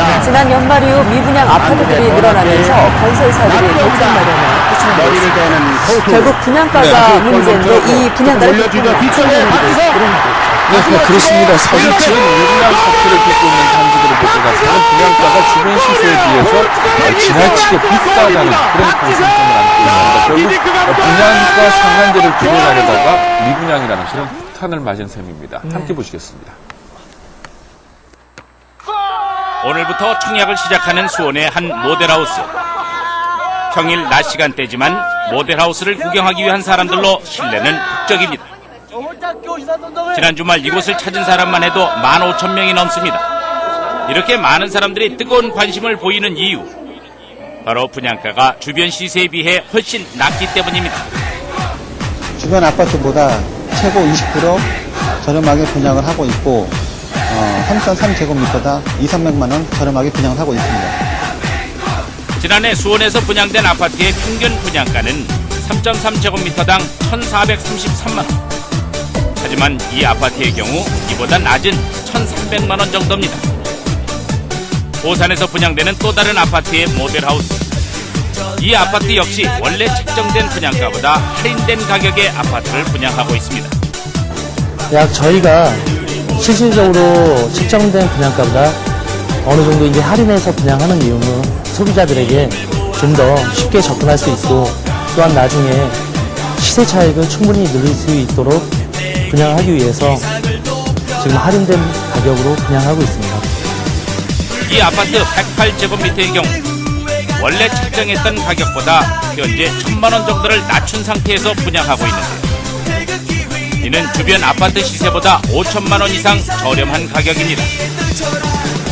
있습니다. 지난 연말 이후 미분양 아파트들이 늘어나면서 건설사들이 대책 마련에 대는投 결국 분양가가 문제인데 이 분양가를 올려주죠. 뒤쪽에 박기서 네, 그렇습니다. 사실 지금 미분양 사태를 겪고 있는 단지들을 볼 것 같으면 분양가가 주변 시세에 비해서 어, 지나치게 비싸다는 그런 공통점을 안고 있습니다. 결국 어, 분양가 상한제를 구현하려다가 미분양이라는 그런 폭탄을 맞은 셈입니다. 함께 보시겠습니다. 오늘부터 청약을 시작하는 수원의 한 모델하우스. 평일 낮 시간대지만 모델하우스를 구경하기 위한 사람들로 실내는 북적입니다. 지난 주말 이곳을 찾은 사람만 해도 15,000명이 넘습니다. 이렇게 많은 사람들이 뜨거운 관심을 보이는 이유. 바로 분양가가 주변 시세에 비해 훨씬 낮기 때문입니다. 주변 아파트보다 최고 20% 저렴하게 분양을 하고 있고 어, 3.3제곱미터당 2, 300만 원 저렴하게 분양을 하고 있습니다. 지난해 수원에서 분양된 아파트의 평균 분양가는 3.3제곱미터당 1,433만 원. 하지만 이 아파트의 경우 이보다 낮은 1,300만 원 정도입니다. 오산에서 분양되는 또 다른 아파트의 모델하우스. 이 아파트 역시 원래 책정된 분양가보다 할인된 가격의 아파트를 분양하고 있습니다. 약 저희가 실질적으로 책정된 분양가보다 어느 정도 이제 할인해서 분양하는 이유는 소비자들에게 좀 더 쉽게 접근할 수 있고 또한 나중에 시세 차익을 충분히 누릴 수 있도록 분양하기 위해서 지금 할인된 가격으로 분양하고 있습니다. 이 아파트 108제곱미터의 경우 원래 책정했던 가격보다 현재 1천만 원 정도를 낮춘 상태에서 분양하고 있는데요. 이는 주변 아파트 시세보다 5천만 원 이상 저렴한 가격입니다.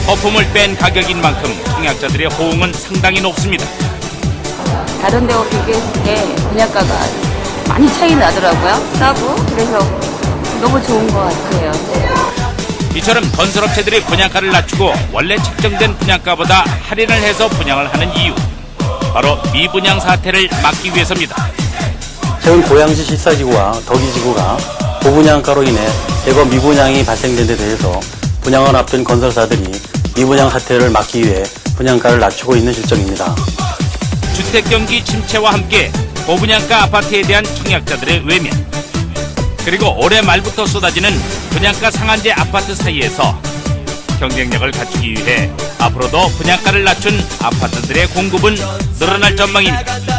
거품을 뺀 가격인 만큼 청약자들의 호응은 상당히 높습니다. 다른 데와 비교했을 때 분양가가 많이 차이 나더라고요. 싸고 그래서 너무 좋은 것 같아요. 이처럼 건설업체들이 분양가를 낮추고 원래 책정된 분양가보다 할인을 해서 분양을 하는 이유. 바로 미분양 사태를 막기 위해서입니다. 최근 고양시 실사지구와 덕이지구가 고분양가로 인해 대거 미분양이 발생된 데 대해서 분양을 앞둔 건설사들이 미분양 사태를 막기 위해 분양가를 낮추고 있는 실정입니다. 주택 경기 침체와 함께 고분양가 아파트에 대한 청약자들의 외면 그리고 올해 말부터 쏟아지는 분양가 상한제 아파트 사이에서 경쟁력을 갖추기 위해 앞으로도 분양가를 낮춘 아파트들의 공급은 늘어날 전망입니다.